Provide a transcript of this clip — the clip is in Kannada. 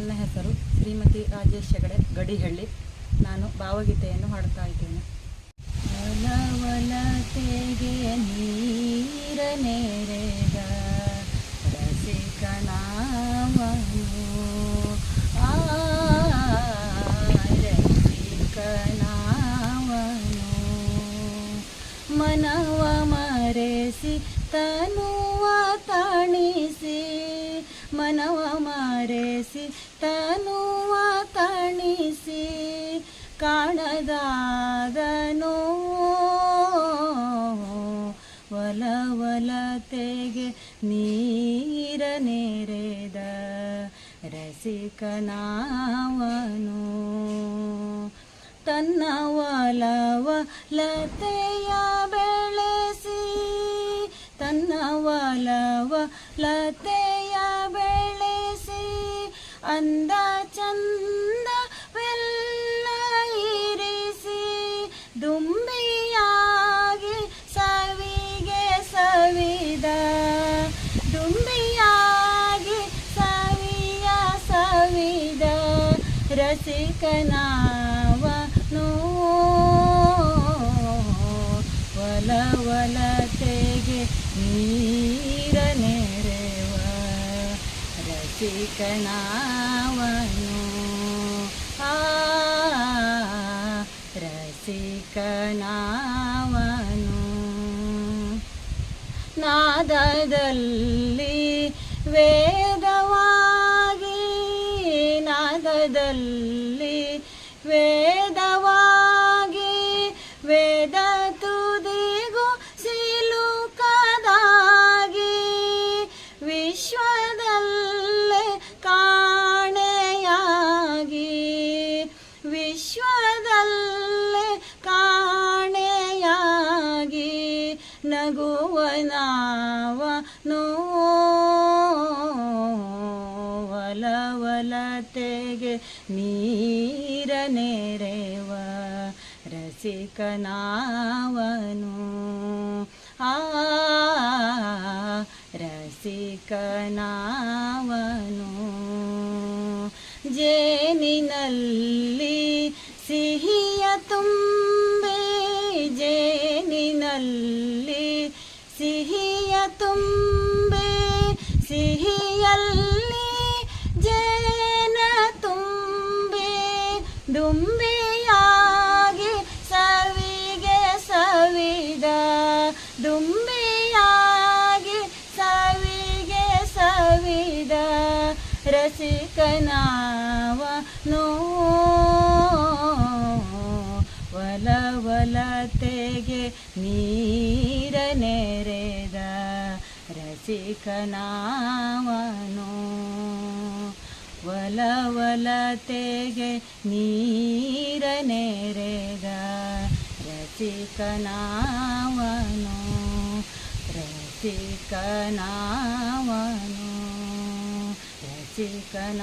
ನನ್ನ ಹೆಸರು ಶ್ರೀಮತಿ ರಾಜೇಶ್ ಹೆಗಡೆ ಗಡಿಹಳ್ಳಿ. ನಾನು ಭಾವಗೀತೆಯನ್ನು ಹಾಡುತ್ತಾ ಇದ್ದೇನೆ. ಒಲವಲತೆಗೆ ನೀರ ನೆರೆದ ರಸಿಕನಾವನು ಆ ಮನವ ಮರೆಸಿ ತನುವ ತಣಿಸಿ ಮನವ ಮಾರೇಸಿ ತನುವ ತಣಿಸಿ ಕಾಣದಾದನೋ. ಒಲವಲತೆಗೆ ನೀರ ನೆರೆದ ರಸಿಕನಾವನು. ತನ್ನ ಒಲವ ಲತೆಯ ಬೆಳೆಸಿ, ತನ್ನ ಒಲವ ಲತೆಯ ಅಂದ ಚಂದವೆಲ್ಲ ಇರಿಸಿ ದುಂಬಿಯಾಗಿ ಸವಿಗೆ ಸವಿದ. ದುಂಬಿಯಾಗಿ ಸವಿಯ ಸವಿದ. ರಸಿಕನಾವನು ಒಲ ತೆಗೆ ನೀರ ರಸಿಕನಾವನು. ಆ ರಸಿಕನಾವನು. ನಾದದಲ್ಲಿ ವೇದವಾಗಿ ನಾದದಲ್ಲಿ ವೇದವಾಗಿ ಒಲತೆಗೆ ನೀರ ನೆರೆವ ರಸಿಕನಾವನು. ಆ ರಸಿಕನಾವನು. ಜೇನಿನಲ್ಲಿ ಸಿಹಿಯ ತುಂಬೆ ಜೇನಿನಲ್ಲಿ ಸಿಹಿಯ ತುಂಬೆ ಸಿಹಿಯಲ್ಲಿ ದುಂಬಿಯಾಗಿ ಸವಿಗೆ ಸವಿದ ದುಂಬಿಯಾಗಿ ಸವಿಗೆ ಸವಿದ ರಸಿಕನಾವನು. ಒಲ ಒಲತೆಗೆ ನೀರ ನೆರೆದ ರಸಿಕನಾವನು. ಒಲ ಒಲತೆಗೆ ನೀರ ನೆರೆಗ ರಸಿಕನಾವನು ರಸಿಕನಾವನು ರಸಿಕನಾವನು.